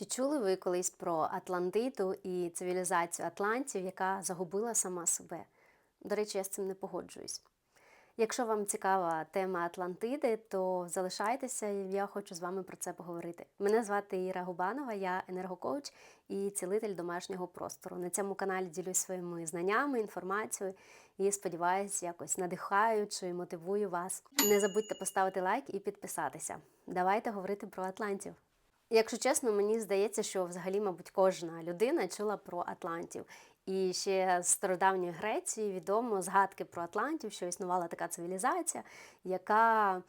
Чи чули ви колись про Атлантиду і цивілізацію атлантів, яка загубила сама себе? До речі, я з цим не погоджуюсь. Якщо вам цікава тема Атлантиди, то залишайтеся, я хочу з вами про це поговорити. Мене звати Іра Губанова, я енергокоуч і цілитель домашнього простору. На цьому каналі ділюсь своїми знаннями, інформацією і сподіваюся, якось надихаючи і мотивую вас. Не забудьте поставити лайк і підписатися. Давайте говорити про Атлантів. Якщо чесно, мені здається, що взагалі, мабуть, кожна людина чула про Атлантів. І ще з стародавньої Греції відомо згадки про Атлантів, що існувала така цивілізація, яка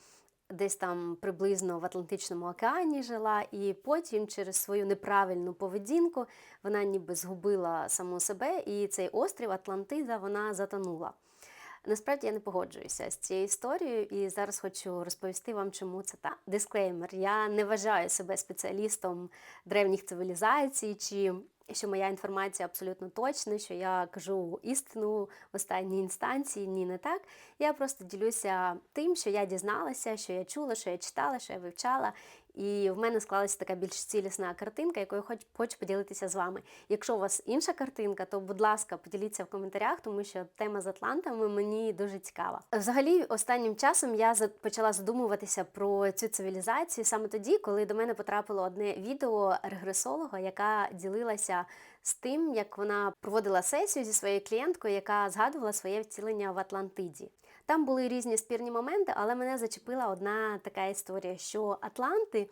десь там приблизно в Атлантичному океані жила, і потім через свою неправильну поведінку вона ніби згубила саму себе, і цей острів Атлантида вона затонула. Насправді я не погоджуюся з цією історією, і зараз хочу розповісти вам, чому це так. Дисклеймер: я не вважаю себе спеціалістом древніх цивілізацій, чи що моя інформація абсолютно точна, що я кажу істину в останній інстанції. Ні, не так. Я просто ділюся тим, що я дізналася, що я чула, що я читала, що я вивчала. І в мене склалася така більш цілісна картинка, якою хоч хочу поділитися з вами. Якщо у вас інша картинка, то будь ласка, поділіться в коментарях, тому що тема з Атлантами мені дуже цікава. Взагалі, останнім часом я почала задумуватися про цю цивілізацію саме тоді, коли до мене потрапило одне відео регресолога, яка ділилася з тим, як вона проводила сесію зі своєю клієнткою, яка згадувала своє втілення в Атлантиді. Там були різні спірні моменти, але мене зачепила одна така історія, що Атланти.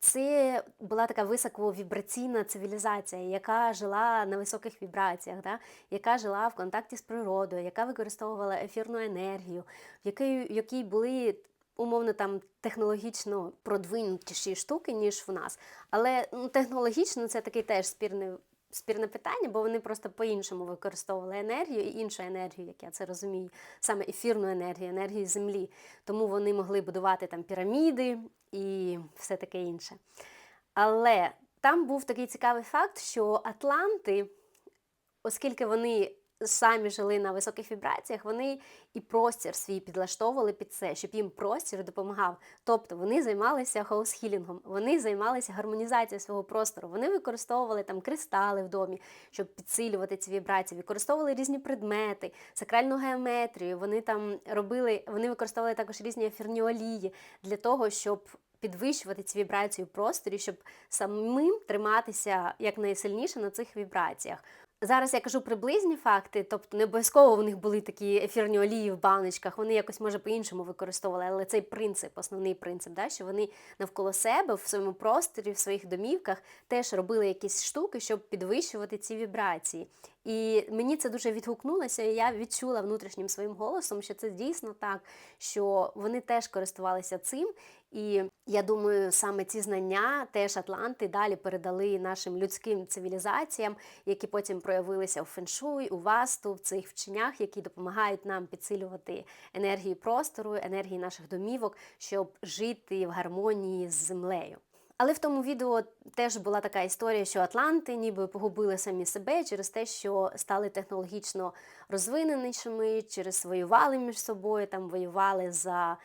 Це була така високовібраційна цивілізація, яка жила на високих вібраціях, да? яка жила в контакті з природою, яка використовувала ефірну енергію, в якій, в якій були умовно там технологічно продвинутіші штуки, ніж в нас. Але ну, технологічно це такий теж спірний спірне питання, бо вони просто по-іншому використовували енергію і іншу енергію, як я це розумію, саме ефірну енергію, енергію землі. Тому вони могли будувати там піраміди і все таке інше. Але там був такий цікавий факт, що Атланти, оскільки вони самі жили на високих вібраціях, вони і простір свій підлаштовували під це, щоб їм простір допомагав. Тобто вони займалися хаос-хілінгом, вони займалися гармонізацією свого простору. Вони використовували там кристали в домі, щоб підсилювати ці вібрації, використовували різні предмети, сакральну геометрію. Вони там робили, вони використовували також різні ефірні олії для того, щоб. Підвищувати ці вібрації в просторі, щоб самим триматися якнайсильніше на цих вібраціях. Зараз я кажу приблизні факти, тобто не обов'язково в них були такі ефірні олії в баночках, вони якось може по-іншому використовували, але цей принцип, основний принцип, да, що вони навколо себе в своєму просторі, в своїх домівках теж робили якісь штуки, щоб підвищувати ці вібрації. І мені це дуже відгукнулося, і я відчула внутрішнім своїм голосом, що це дійсно так, що вони теж користувалися цим. І я думаю, саме ці знання теж Атланти далі передали нашим людським цивілізаціям, які потім проявилися у феншуй, у васту, в цих вченнях, які допомагають нам підсилювати енергії простору, енергії наших домівок, щоб жити в гармонії з землею. Але в тому відео теж була така історія, що Атланти ніби погубили самі себе через те, що стали технологічно розвиненішими, через воювали між собою, там воювали за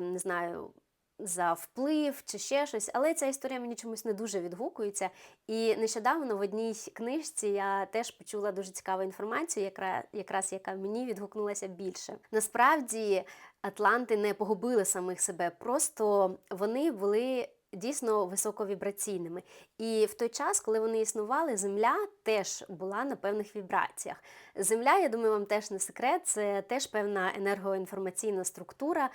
не знаю за вплив чи ще щось, але ця історія мені чомусь не дуже відгукується. І нещодавно в одній книжці я теж почула дуже цікаву інформацію, яка, якраз яка мені відгукнулася більше. Насправді Атланти не погубили самих себе, просто вони були. Дійсно високовібраційними. І в той час, коли вони існували, Земля теж була на певних вібраціях. Земля, я думаю, вам теж не секрет, це теж певна енергоінформаційна структура,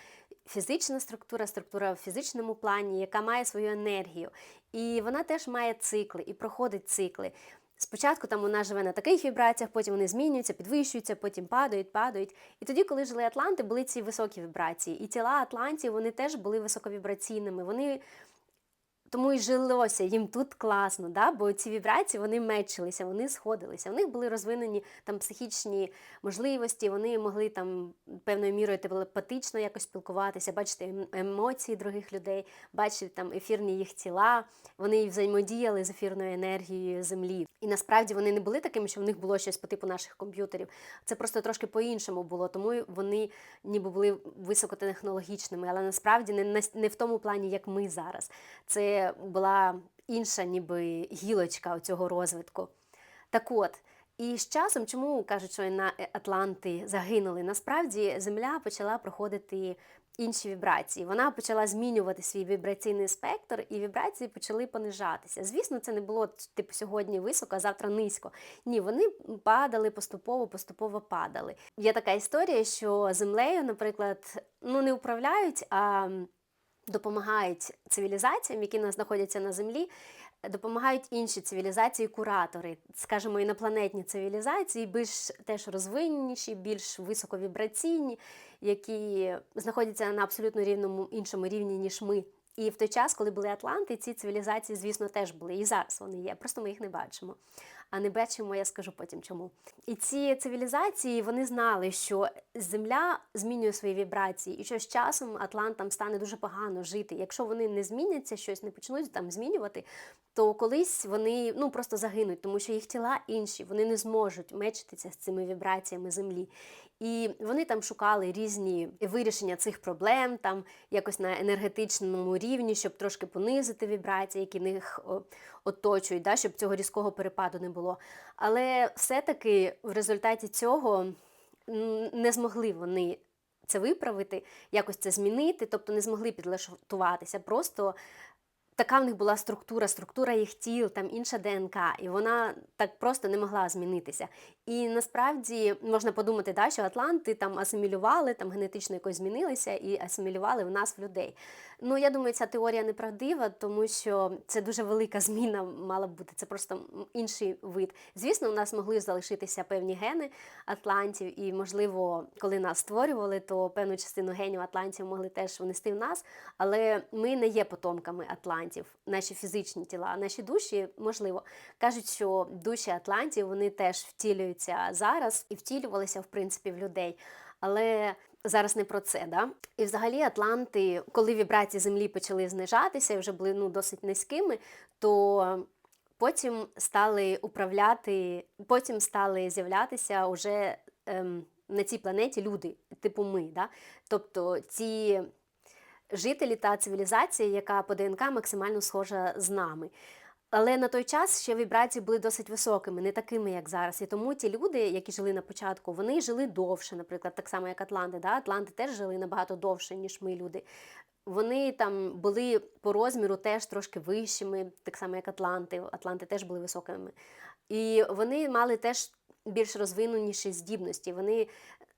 фізична структура, структура в фізичному плані, яка має свою енергію. І вона теж має цикли і проходить цикли. Спочатку там вона живе на таких вібраціях, потім вони змінюються, підвищуються, потім падають, падають. І тоді, коли жили Атланти, були ці високі вібрації. І тіла Атлантів вони теж були високовібраційними. Вони тому і жилося їм тут класно, да? бо ці вібрації вони мечилися, вони сходилися. У них були розвинені там психічні можливості, вони могли там певною мірою телепатично якось спілкуватися, бачити ем, емоції других людей, бачити там ефірні їх тіла, вони взаємодіяли з ефірною енергією землі. І насправді вони не були такими, що в них було щось по типу наших комп'ютерів. Це просто трошки по-іншому було, тому вони ніби були високотехнологічними, але насправді не, не в тому плані, як ми зараз. Це була інша ніби гілочка цього розвитку. Так от, і з часом, чому кажуть, що на Атланти загинули? Насправді Земля почала проходити інші вібрації. Вона почала змінювати свій вібраційний спектр, і вібрації почали понижатися. Звісно, це не було типу сьогодні високо, а завтра низько. Ні, вони падали поступово, поступово падали. Є така історія, що землею, наприклад, ну не управляють, а допомагають цивілізаціям, які знаходяться на землі. Допомагають інші цивілізації, куратори, скажімо, інопланетні цивілізації, більш теж розвиненіші, більш високовібраційні, які знаходяться на абсолютно рівному іншому рівні, ніж ми. І в той час, коли були Атланти, ці цивілізації, звісно, теж були. І зараз вони є. Просто ми їх не бачимо. А не бачимо, я скажу потім чому. І ці цивілізації вони знали, що Земля змінює свої вібрації, і що з часом Атлантам стане дуже погано жити. Якщо вони не зміняться, щось не почнуть там змінювати, то колись вони ну просто загинуть, тому що їх тіла інші, вони не зможуть мечитися з цими вібраціями землі. І вони там шукали різні вирішення цих проблем, там якось на енергетичному рівні, щоб трошки понизити вібрації, які них оточують, да, щоб цього різкого перепаду не було. Але все-таки в результаті цього не змогли вони це виправити, якось це змінити, тобто не змогли підлаштуватися. Просто така в них була структура, структура їх тіл, там інша ДНК, і вона так просто не могла змінитися. І насправді можна подумати, да, що Атланти там асимілювали, там генетично якось змінилися і асимілювали в нас в людей. Ну, я думаю, ця теорія неправдива, тому що це дуже велика зміна мала б бути. Це просто інший вид. Звісно, у нас могли залишитися певні гени атлантів, і, можливо, коли нас створювали, то певну частину генів атлантів могли теж внести в нас. Але ми не є потомками атлантів, наші фізичні тіла, наші душі, можливо, кажуть, що душі атлантів вони теж втілюються зараз і втілювалися в принципі в людей. Але зараз не про це. Да? І взагалі Атланти, коли вібрації Землі почали знижатися і вже були ну, досить низькими, то потім стали управляти, потім стали з'являтися уже ем, на цій планеті люди, типу ми. Да? Тобто ці жителі та цивілізація, яка по ДНК максимально схожа з нами. Але на той час ще вібрації були досить високими, не такими, як зараз. І тому ті люди, які жили на початку, вони жили довше, наприклад, так само, як Атланти. Да? Атланти теж жили набагато довше, ніж ми люди. Вони там були по розміру теж трошки вищими, так само, як Атланти. Атланти теж були високими. І вони мали теж більш розвиненіші здібності. Вони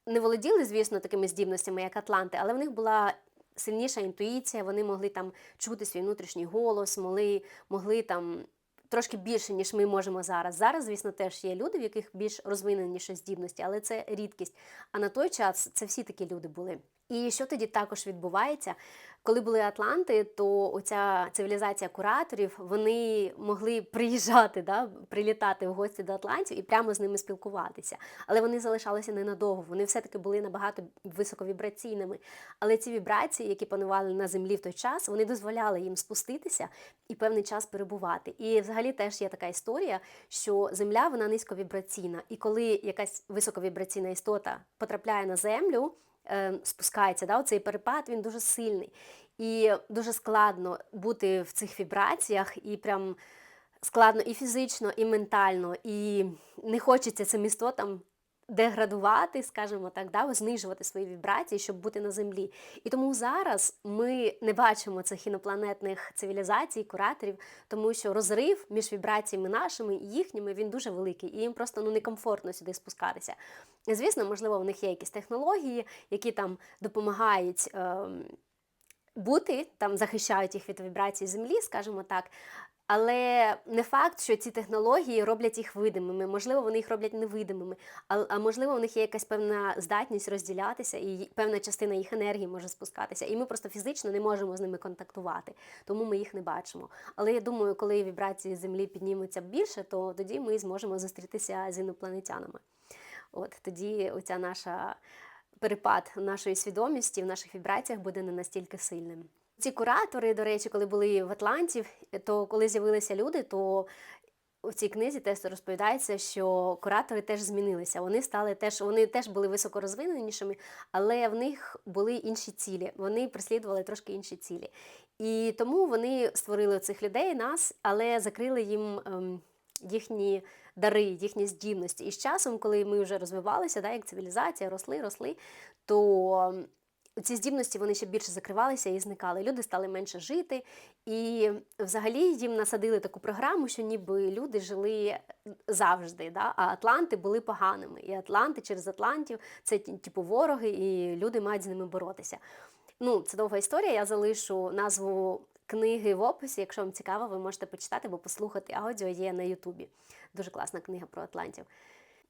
не володіли, звісно, такими здібностями, як Атланти, але в них була сильніша інтуїція, вони могли там чути свій внутрішній голос, могли, могли там. Трошки більше, ніж ми можемо зараз. Зараз, звісно, теж є люди, в яких більш розвиненіші здібності, але це рідкість. А на той час це всі такі люди були. І що тоді також відбувається? Коли були Атланти, то оця цивілізація кураторів вони могли приїжджати, да, прилітати в гості до Атлантів і прямо з ними спілкуватися. Але вони залишалися ненадовго. Вони все-таки були набагато високовібраційними. Але ці вібрації, які панували на землі в той час, вони дозволяли їм спуститися і певний час перебувати. І взагалі теж є така історія, що земля вона низьковібраційна. І коли якась високовібраційна істота потрапляє на землю спускається, да, оцей перепад він дуже сильний. І дуже складно бути в цих вібраціях, і прям складно і фізично, і ментально, і не хочеться цим істотам деградувати, скажімо так, да, знижувати свої вібрації, щоб бути на землі. І тому зараз ми не бачимо цих інопланетних цивілізацій, кураторів, тому що розрив між вібраціями нашими і їхніми він дуже великий, і їм просто ну некомфортно сюди спускатися. Звісно, можливо, в них є якісь технології, які там допомагають. Е бути там захищають їх від вібрацій землі, скажімо так. Але не факт, що ці технології роблять їх видимими. Можливо, вони їх роблять невидимими, а, а можливо, у них є якась певна здатність розділятися, і певна частина їх енергії може спускатися. І ми просто фізично не можемо з ними контактувати, тому ми їх не бачимо. Але я думаю, коли вібрації землі піднімуться більше, то тоді ми зможемо зустрітися з інопланетянами. От тоді оця наша перепад нашої свідомості в наших вібраціях буде не настільки сильним. Ці куратори, до речі, коли були в Атланті, то коли з'явилися люди, то в цій книзі теж розповідається, що куратори теж змінилися. Вони стали теж, вони теж були високорозвиненішими, але в них були інші цілі. Вони преслідували трошки інші цілі. І тому вони створили цих людей, нас, але закрили їм ем, їхні дари, їхні здібності. І з часом, коли ми вже розвивалися, да, як цивілізація, росли, росли, то ці здібності вони ще більше закривалися і зникали. Люди стали менше жити, і взагалі їм насадили таку програму, що ніби люди жили завжди, да? а Атланти були поганими. І Атланти через Атлантів це типу вороги, і люди мають з ними боротися. Ну, це довга історія. Я залишу назву книги в описі. Якщо вам цікаво, ви можете почитати або послухати аудіо є на Ютубі. Дуже класна книга про Атлантів.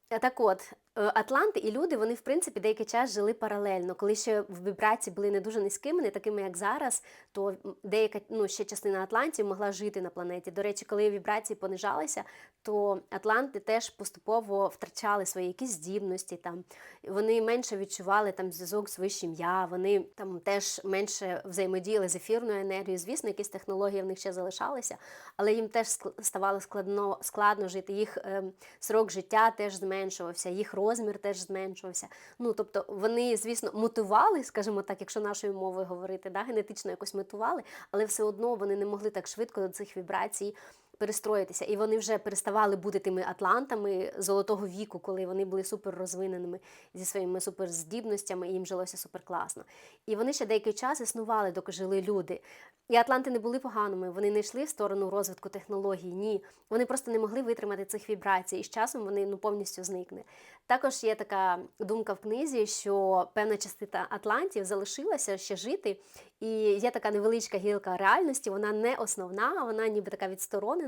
Так от, е, Атланти і люди, вони в принципі деякий час жили паралельно. Коли ще вібрації були не дуже низькими, не такими, як зараз, то деяка ну, ще частина Атлантів могла жити на планеті. До речі, коли вібрації понижалися, то Атланти теж поступово втрачали свої якісь здібності. Там Вони менше відчували там зв'язок з вищим я, вони там теж менше взаємодіяли з ефірною енергією. Звісно, якісь технології в них ще залишалися, але їм теж ставало складно складно жити. Їх е, срок життя теж зменшувався, їх розмір теж зменшувався. Ну тобто вони, звісно, мотивали, скажімо так, якщо нашою мовою говорити, да, генетично якось мотивали, але все одно вони не могли так швидко до цих вібрацій перестроїтися. І вони вже переставали бути тими атлантами золотого віку, коли вони були супер розвиненими зі своїми суперздібностями, і їм жилося суперкласно. І вони ще деякий час існували, доки жили люди. І Атланти не були поганими, вони не йшли в сторону розвитку технологій, ні. Вони просто не могли витримати цих вібрацій, і з часом вони ну, повністю зникне. Також є така думка в книзі, що певна частина Атлантів залишилася ще жити, і є така невеличка гілка реальності, вона не основна, вона ніби така відсторонена,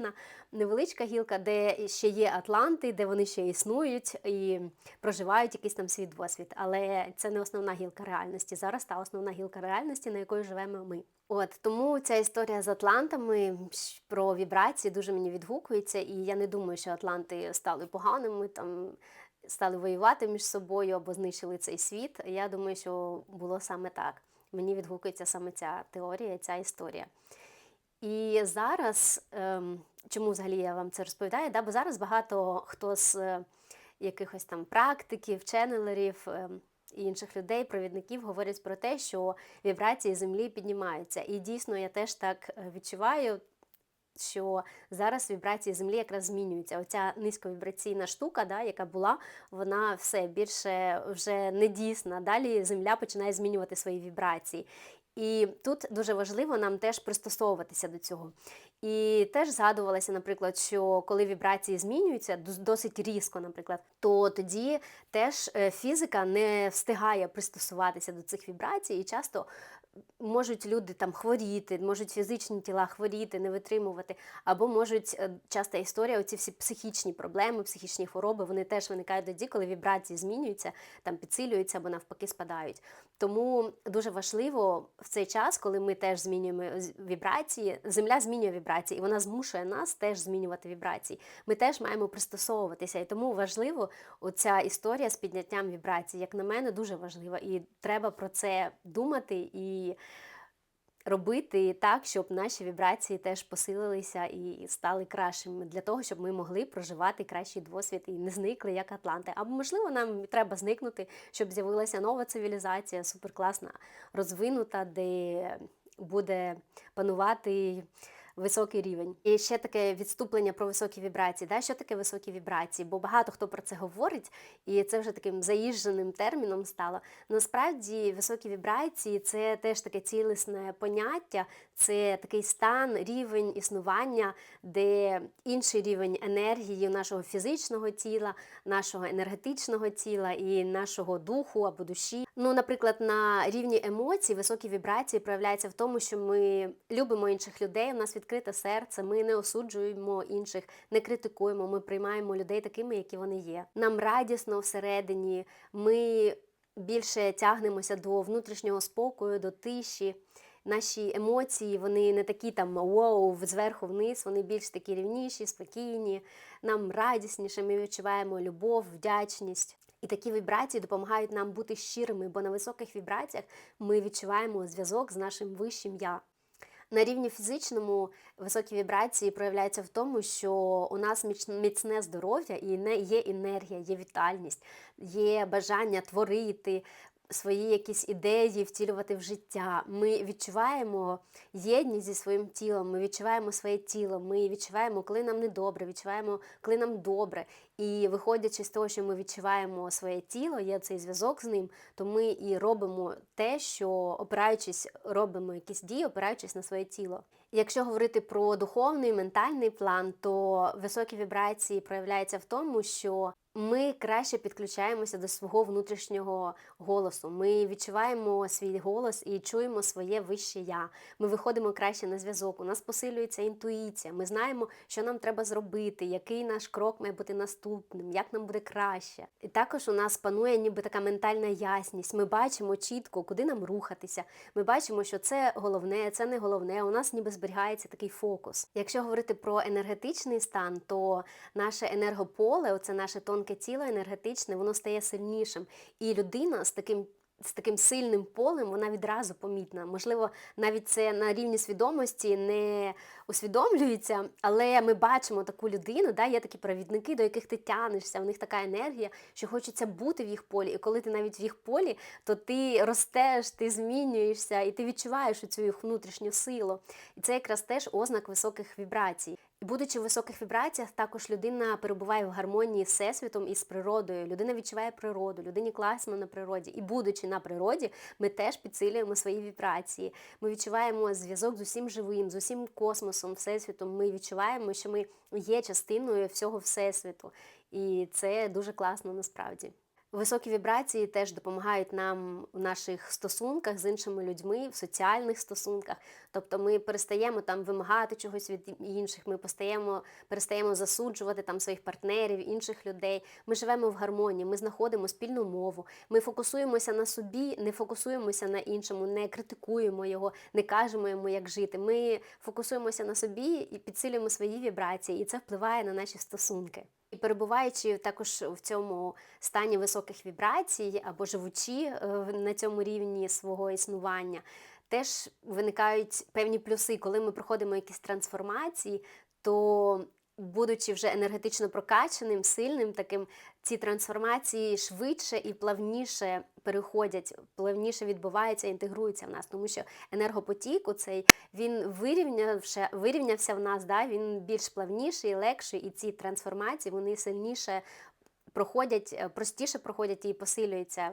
невеличка гілка, де ще є Атланти, де вони ще існують і проживають якийсь там свій досвід. Але це не основна гілка реальності. Зараз та основна гілка реальності, на якої живемо ми. От тому ця історія з Атлантами про вібрації дуже мені відгукується, і я не думаю, що Атланти стали поганими там. Стали воювати між собою або знищили цей світ. Я думаю, що було саме так. Мені відгукується саме ця теорія, ця історія. І зараз, ем, чому взагалі я вам це розповідаю? Да? Бо зараз багато хто з е, якихось там практиків, ченнелерів ем, і інших людей, провідників говорять про те, що вібрації землі піднімаються. І дійсно я теж так е, відчуваю що зараз вібрації землі якраз змінюються. Оця низьковібраційна штука, да, яка була, вона все більше вже не дійсна. Далі земля починає змінювати свої вібрації. І тут дуже важливо нам теж пристосовуватися до цього. І теж згадувалося, наприклад, що коли вібрації змінюються досить різко, наприклад, то тоді теж е, фізика не встигає пристосуватися до цих вібрацій, і часто можуть люди там хворіти, можуть фізичні тіла хворіти, не витримувати, або можуть е, часто історія, оці всі психічні проблеми, психічні хвороби, вони теж виникають тоді, коли вібрації змінюються, там підсилюються або навпаки спадають. Тому дуже важливо в цей час, коли ми теж змінюємо вібрації, земля змінює вібрації, і вона змушує нас теж змінювати вібрації. Ми теж маємо пристосовуватися. І тому важливо оця історія з підняттям вібрацій, як на мене, дуже важлива. І треба про це думати і робити так, щоб наші вібрації теж посилилися і стали кращими для того, щоб ми могли проживати кращий досвід і не зникли як Атланти. Або, можливо, нам треба зникнути, щоб з'явилася нова цивілізація, суперкласна, розвинута, де буде панувати високий рівень. І ще таке відступлення про високі вібрації. Да? Що таке високі вібрації? Бо багато хто про це говорить, і це вже таким заїждженим терміном стало. Насправді високі вібрації це теж таке цілісне поняття, це такий стан, рівень існування, де інший рівень енергії нашого фізичного тіла, нашого енергетичного тіла і нашого духу або душі. Ну, наприклад, на рівні емоцій високі вібрації проявляються в тому, що ми любимо інших людей. У нас відкрите серце, ми не осуджуємо інших, не критикуємо. Ми приймаємо людей такими, які вони є. Нам радісно всередині. Ми більше тягнемося до внутрішнього спокою, до тиші наші емоції, вони не такі там воу, зверху вниз, вони більш такі рівніші, спокійні, нам радісніше, ми відчуваємо любов, вдячність. І такі вібрації допомагають нам бути щирими, бо на високих вібраціях ми відчуваємо зв'язок з нашим вищим я. На рівні фізичному високі вібрації проявляються в тому, що у нас міцне здоров'я і не- є енергія, є вітальність, є бажання творити свої якісь ідеї, втілювати в життя. Ми відчуваємо єдність зі своїм тілом, ми відчуваємо своє тіло, ми відчуваємо, коли нам недобре, відчуваємо, коли нам добре. І виходячи з того, що ми відчуваємо своє тіло, є цей зв'язок з ним, то ми і робимо те, що опираючись, робимо якісь дії, опираючись на своє тіло. Якщо говорити про духовний, ментальний план, то високі вібрації проявляються в тому, що ми краще підключаємося до свого внутрішнього голосу. Ми відчуваємо свій голос і чуємо своє вище я. Ми виходимо краще на зв'язок. У нас посилюється інтуїція. Ми знаємо, що нам треба зробити, який наш крок має бути наступним, як нам буде краще. І також у нас панує ніби така ментальна ясність. Ми бачимо чітко, куди нам рухатися. Ми бачимо, що це головне, це не головне. У нас ніби зберігається такий фокус. Якщо говорити про енергетичний стан, то наше енергополе, оце наше тонке тіло енергетичне, воно стає сильнішим. І людина з таким. З таким сильним полем вона відразу помітна. Можливо, навіть це на рівні свідомості не усвідомлюється, але ми бачимо таку людину, да, є такі провідники, до яких ти тянешся, у них така енергія, що хочеться бути в їх полі. І коли ти навіть в їх полі, то ти ростеш, ти змінюєшся, і ти відчуваєш цю їх внутрішню силу. І це якраз теж ознак високих вібрацій. Будучи в високих вібраціях, також людина перебуває в гармонії з всесвітом і з природою. Людина відчуває природу, людині класно на природі. І будучи на природі, ми теж підсилюємо свої вібрації. Ми відчуваємо зв'язок з усім живим, з усім космосом, всесвітом. Ми відчуваємо, що ми є частиною всього всесвіту. І це дуже класно насправді. Високі вібрації теж допомагають нам в наших стосунках з іншими людьми, в соціальних стосунках. Тобто ми перестаємо там вимагати чогось від інших, ми постаємо, перестаємо засуджувати там своїх партнерів, інших людей. Ми живемо в гармонії, ми знаходимо спільну мову, ми фокусуємося на собі, не фокусуємося на іншому, не критикуємо його, не кажемо йому, як жити. Ми фокусуємося на собі і підсилюємо свої вібрації, і це впливає на наші стосунки. І перебуваючи також в цьому стані високих вібрацій або живучи е, на цьому рівні свого існування, теж виникають певні плюси, коли ми проходимо якісь трансформації, то будучи вже енергетично прокачаним, сильним, таким ці трансформації швидше і плавніше переходять, плавніше відбуваються, інтегруються в нас, тому що енергопотік цей він вирівнявся, вирівнявся в нас, да, він більш плавніший, легший, і ці трансформації вони сильніше проходять, е, простіше проходять і посилюються,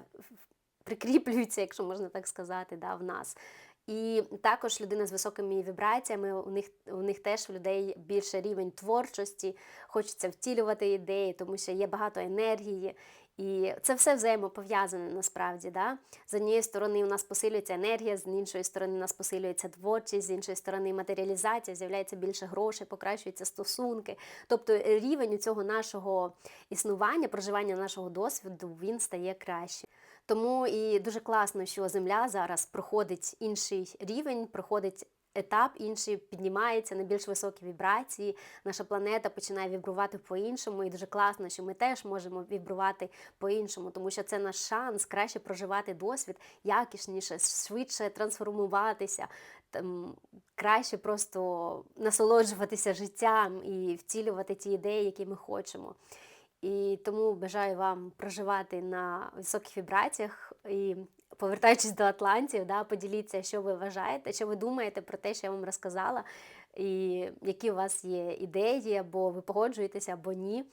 прикріплюються, якщо можна так сказати, да, в нас. І також людина з високими вібраціями, у них у них теж у людей більше рівень творчості, хочеться втілювати ідеї, тому що є багато енергії. І це все взаємопов'язане насправді. Да? З однієї сторони, у нас посилюється енергія, з іншої сторони, у нас посилюється творчість, з іншої сторони, матеріалізація, з'являється більше грошей, покращуються стосунки. Тобто рівень у цього нашого існування, проживання нашого досвіду, він стає краще. Тому і дуже класно, що Земля зараз проходить інший рівень, проходить етап інший, піднімається на більш високі вібрації. Наша планета починає вібрувати по-іншому, і дуже класно, що ми теж можемо вібрувати по-іншому, тому що це наш шанс краще проживати досвід, якісніше, швидше трансформуватися. Там, краще просто насолоджуватися життям і втілювати ті ідеї, які ми хочемо. І тому бажаю вам проживати на високих вібраціях і повертаючись до Атлантів, да, поділіться, що ви вважаєте, що ви думаєте про те, що я вам розказала, і які у вас є ідеї, або ви погоджуєтеся, або ні.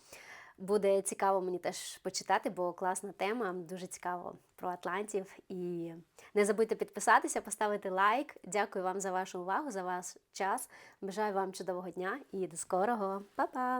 Буде цікаво мені теж почитати, бо класна тема, дуже цікаво про Атлантів. І не забудьте підписатися, поставити лайк. Дякую вам за вашу увагу, за ваш час. Бажаю вам чудового дня і до скорого. Па-па!